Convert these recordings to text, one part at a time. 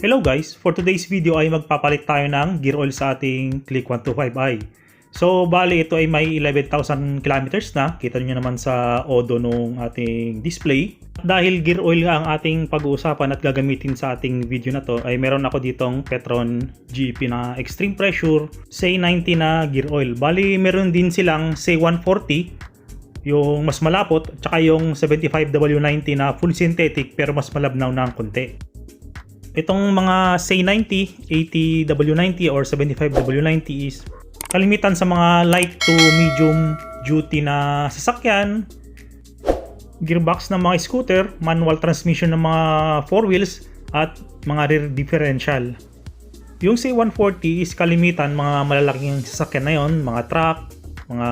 Hello guys! For today's video ay magpapalit tayo ng gear oil sa ating Click 125i. So, bali ito ay may 11,000 kilometers na. Kita nyo naman sa odo nung ating display. Dahil gear oil ang ating pag-uusapan at gagamitin sa ating video na to, ay meron ako ditong Petron GP na extreme pressure, say 90 na gear oil. Bali, meron din silang say 140 yung mas malapot, tsaka yung 75W90 na full synthetic pero mas malabnaw na konti. Itong mga say 90, 80W90 or 75W90 is kalimitan sa mga light to medium duty na sasakyan, gearbox ng mga scooter, manual transmission ng mga four wheels, at mga rear differential. Yung C140 is kalimitan mga malalaking sasakyan na yon, mga truck, mga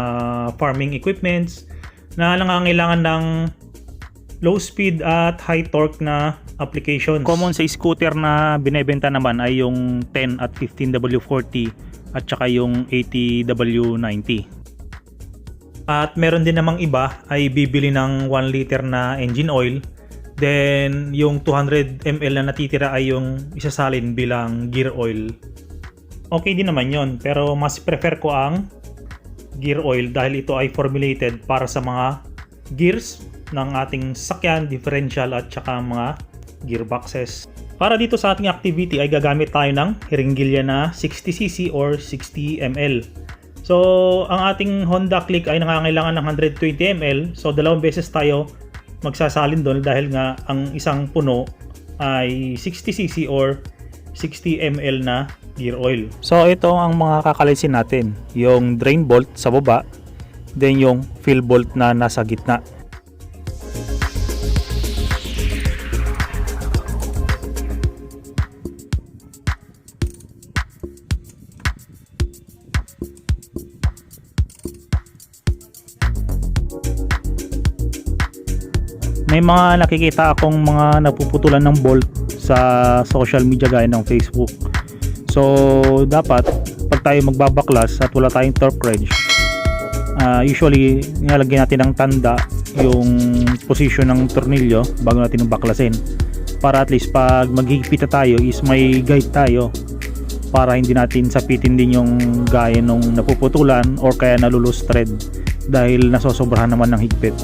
farming equipments na nangangailangan ng low speed at high torque na applications. Common sa scooter na binebenta naman ay yung 10 at 15W40 at saka yung 80W90. At meron din namang iba ay bibili ng 1 liter na engine oil. Then yung 200 ml na natitira ay yung isasalin bilang gear oil. Okay din naman yon pero mas prefer ko ang gear oil dahil ito ay formulated para sa mga gears ng ating sakyan, differential at saka mga gearboxes. Para dito sa ating activity ay gagamit tayo ng hiringgilya na 60cc or 60 ml. So, ang ating Honda Click ay nangangailangan ng 120 ml. So, dalawang beses tayo magsasalin doon dahil nga ang isang puno ay 60cc or 60 ml na gear oil. So, ito ang mga kakalisin natin. Yung drain bolt sa baba, then yung fill bolt na nasa gitna. May mga nakikita akong mga napuputulan ng bolt sa social media gaya ng Facebook. So, dapat pag tayo magbabaklas at wala tayong torque wrench, uh, usually nilalagyan natin ng tanda yung position ng tornilyo bago natin baklasin para at least pag maghigpit tayo is may guide tayo para hindi natin sapitin din yung gaya nung napuputulan or kaya nalulus thread dahil nasosobrahan naman ng higpit.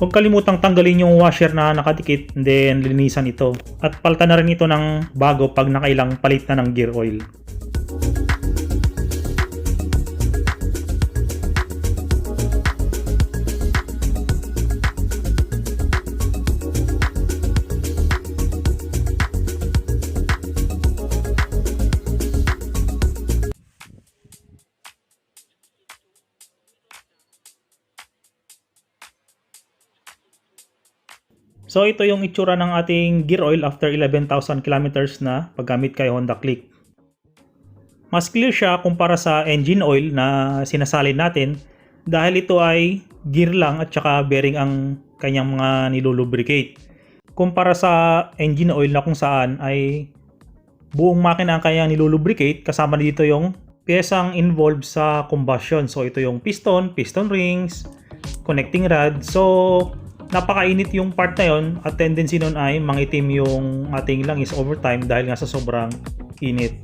Huwag kalimutang tanggalin yung washer na nakadikit then linisan ito. At palitan na rin ito ng bago pag nakailang palit na ng gear oil. So ito yung itsura ng ating gear oil after 11,000 kilometers na paggamit kay Honda Click. Mas clear siya kumpara sa engine oil na sinasalin natin dahil ito ay gear lang at saka bearing ang kanyang mga nilulubricate. Kumpara sa engine oil na kung saan ay buong makina ang kanyang nilulubricate kasama dito yung piyesang involved sa combustion. So ito yung piston, piston rings, connecting rod. So napakainit yung part na yon at tendency nun ay mangitim yung ating langis over time dahil nga sa sobrang init.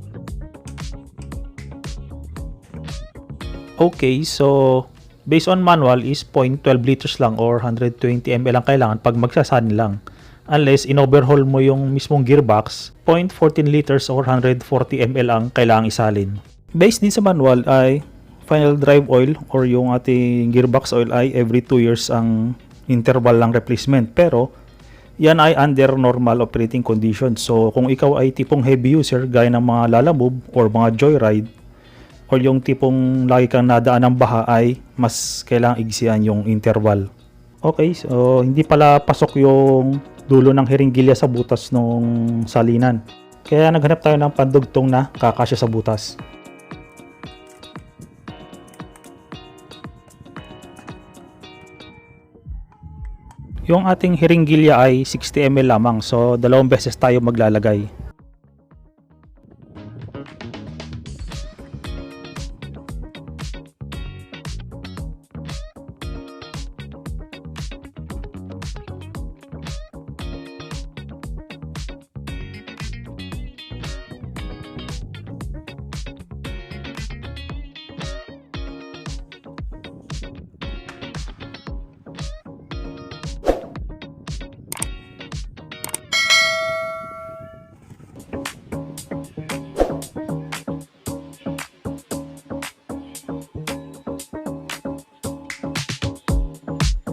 Okay, so based on manual is 0.12 liters lang or 120 ml lang kailangan pag magsasan lang. Unless in-overhaul mo yung mismong gearbox, 0.14 liters or 140 ml ang kailangang isalin. Based din sa manual ay final drive oil or yung ating gearbox oil ay every 2 years ang interval lang replacement. Pero, yan ay under normal operating conditions. So, kung ikaw ay tipong heavy user, gaya ng mga lalamove or mga joyride, or yung tipong lagi kang nadaan ng baha ay mas kailangang igsian yung interval. Okay, so hindi pala pasok yung dulo ng hiringgilya sa butas nung salinan. Kaya naghanap tayo ng pandugtong na kakasya sa butas. Yung ating hiringgilya ay 60 ml lamang so dalawang beses tayo maglalagay.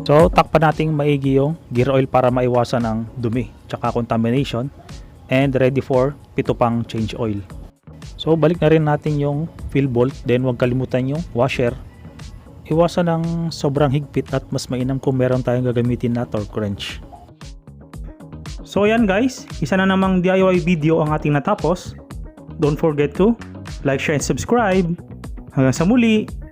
So, takpan nating maigi yung gear oil para maiwasan ang dumi tsaka contamination and ready for pito pang change oil. So, balik na rin natin yung fill bolt then huwag kalimutan yung washer. Iwasan ng sobrang higpit at mas mainam kung meron tayong gagamitin na torque wrench. So, ayan guys, isa na namang DIY video ang ating natapos. Don't forget to like, share, and subscribe. Hanggang sa muli!